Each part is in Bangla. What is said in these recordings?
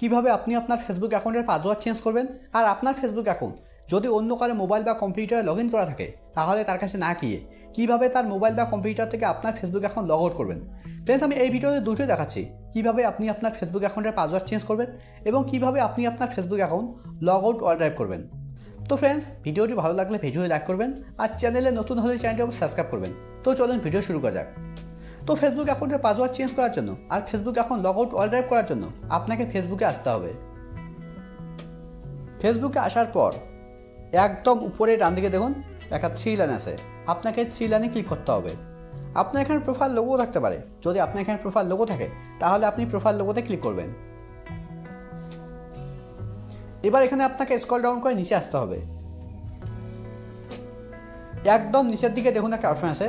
কীভাবে আপনি আপনার ফেসবুক অ্যাকাউন্টের পাসওয়ার্ড চেঞ্জ করবেন আর আপনার ফেসবুক অ্যাকাউন্ট যদি অন্য কারও মোবাইল বা কম্পিউটারে লগ ইন করা থাকে, তাহলে তার কাছে না গিয়ে কীভাবে তার মোবাইল বা কম্পিউটার থেকে আপনার ফেসবুক অ্যাকাউন্ট লগ আউট করবেন। ফ্রেন্ডস আমি এই ভিডিওতে দুটোই দেখাচ্ছি। কীভাবে আপনি আপনার ফেসবুক অ্যাকাউন্টের পাসওয়ার্ড চেঞ্জ করবেন এবং কীভাবে আপনি আপনার Facebook account log out drive করবেন। তো ফ্রেন্ডস ভিডিওটি ভালো লাগলে ভিডিও লাইক করবেন আর চ্যানেলে নতুন হলে চ্যানেলটি সাবস্ক্রাইব করবেন। তো চলুন ভিডিও শুরু করা যাক। তো ফেসবুক অ্যাকাউন্টের পাসওয়ার্ড চেঞ্জ করার জন্য আর Facebook account log out all drive করার জন্য আপনাকে ফেসবুকে আসতে হবে। ফেসবুকে আসার পর একদম উপরে ডান দিকে দেখুন একটা থ্রি লাইন আছে। আপনাকে থ্রি লাইনে ক্লিক করতে হবে। আপনার এখানে প্রোফাইল লোগো থাকতে পারে। যদি আপনার এখানে প্রোফাইল লোগো থাকে, তাহলে আপনি প্রোফাইল লোগোতে ক্লিক করবেন। এবার এখানে আপনাকে স্ক্রল ডাউন করে নিচে আসতে হবে। একদম নিচের দিকে দেখুন একটা অপশন আছে।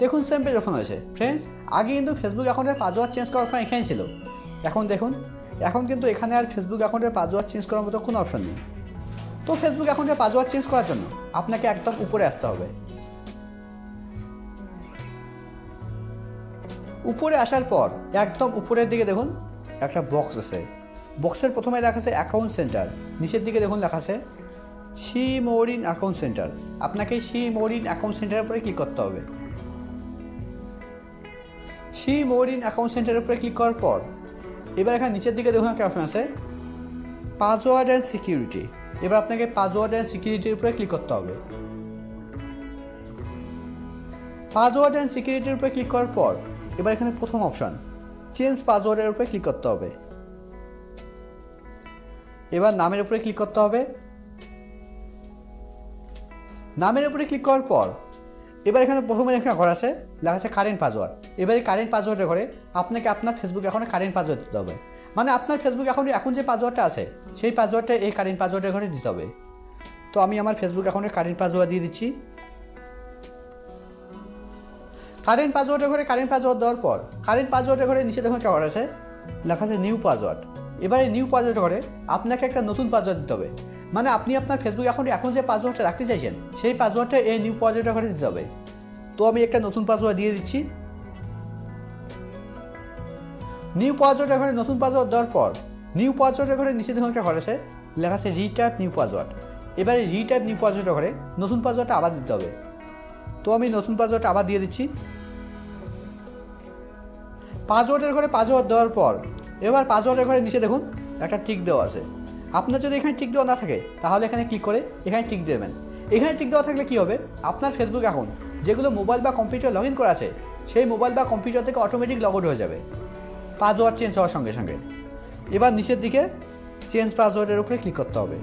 দেখুন সেম পেজ ওপেন হয়েছে ফ্রেন্ডস আগে কিন্তু ফেসবুক অ্যাকাউন্টের পাসওয়ার্ড চেঞ্জ করার সময় এখানে ছিল। এখন দেখুন, এখন কিন্তু এখানে আর ফেসবুক অ্যাকাউন্টের পাসওয়ার্ড চেঞ্জ করার মতো কোনো অপশন নেই। তো ফেসবুক অ্যাকাউন্টের পাসওয়ার্ড চেঞ্জ করার জন্য আপনাকে একদম উপরে আসতে হবে। উপরে আসার পর একদম উপরের দিকে দেখুন, একটা বক্স আছে। বক্সের প্রথমে লেখা আছে অ্যাকাউন্ট সেন্টার নিচের দিকে দেখুন লেখা আছে see more in account center আপনাকে সি মোরিন অ্যাকাউন্ট সেন্টারের উপরে ক্লিক করতে হবে। সি মোর ইন অ্যাকাউন্ট সেন্টারের উপরে ক্লিক করার পর, এবার এখানে নিচের দিকে দেখুন একটা অপশন আছে পাসওয়ার্ড অ্যান্ড সিকিউরিটি এবার আপনাকে পাসওয়ার্ড অ্যান্ড সিকিউরিটির উপরে ক্লিক করতে হবে। পাসওয়ার্ড অ্যান্ড সিকিউরিটির উপরে ক্লিক করার পর, এবার এখানে প্রথম অপশন চেঞ্জ পাসওয়ার্ডের উপরে ক্লিক করতে হবে। এবার নামের উপরে ক্লিক করতে হবে। নামের উপরে ক্লিক করার পর এবার এখানে প্রথমে এখানে ঘর আছে, লেখা আছে কারেন্ট পাসওয়ার্ড এবারে কারেন্ট পাসওয়ার্ডের ঘরে আপনাকে আপনার ফেসবুক অ্যাকাউন্টে কারেন্ট পাসওয়ার্ড দিতে হবে। মানে আপনার ফেসবুক অ্যাকাউন্টে এখন যে পাসওয়ার্ডটা আছে, সেই পাসওয়ার্ডটা এই কারেন্ট পাসওয়ার্ডের ঘরে দিতে হবে। তো আমি আমার ফেসবুক অ্যাকাউন্টে কারেন্ট পাসওয়ার্ড দিয়ে দিচ্ছি। কারেন্ট পাসওয়ার্ডের ঘরে কারেন্ট পাসওয়ার্ড দেওয়ার পর কারেন্ট পাসওয়ার্ডের ঘরে নিচে দেখুন কেমন আছে, লেখা আছে নিউ পাসওয়ার্ড এবারে নিউ পাসওয়ার্ড ঘরে আপনাকে একটা নতুন পাসওয়ার্ড দিতে হবে। মানে আপনি আপনার ফেসবুক অ্যাকাউন্টে এখন যে পাসওয়ার্ডটা রাখতে চাইছেন, সেই পাসওয়ার্ডটা এই নিউ পাসওয়ার্ডের ঘরে দিতে হবে। তো আমি একটা নতুন পাসওয়ার্ড দিয়ে দিচ্ছি। নিউ পাসওয়ার্ডের ঘরে নতুন পাসওয়ার্ড দেওয়ার পর নিউ পাসওয়ার্ডের ঘরে নিচে দেখুন একটা ঘর আছে, লেখা আছে রিটাইপ নিউ পাসওয়ার্ড এবারে রিটাইপ নিউ পাসওয়ার্ডের ঘরে নতুন পাসওয়ার্ডটা আবার দিতে হবে। তো আমি নতুন পাসওয়ার্ডটা আবার দিয়ে দিচ্ছি। পাসওয়ার্ডের ঘরে পাসওয়ার্ড দেওয়ার পর, এবার পাসওয়ার্ডের ঘরে নিচে দেখুন, একটা টিক দেওয়া আছে। আপনার যদি এখানে টিক দেওয়া না থাকে, তাহলে এখানে ক্লিক করে এখানে টিক দেবেন। এখানে টিক দেওয়া থাকলে কী হবে? আপনার ফেসবুক অ্যাকাউন্ট যেগুলো মোবাইল বা কম্পিউটার লগ ইন করা আছে, সেই মোবাইল বা কম্পিউটার থেকে অটোমেটিক লগ আউট হয়ে যাবে। পাসওয়ার্ড চেঞ্জ হওয়ার সঙ্গে সঙ্গে। এবার নিচের দিকে চেঞ্জ পাসওয়ার্ডের উপরে ক্লিক করতে হবে।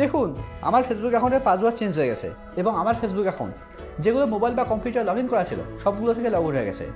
দেখুন, আমার ফেসবুক অ্যাকাউন্টের পাসওয়ার্ড চেঞ্জ হয়ে গেছে এবং আমার ফেসবুক অ্যাকাউন্ট যেগুলো মোবাইল বা কম্পিউটার লগ ইন করা ছিল, সবগুলো থেকে লগ আউট হয়ে গেছে।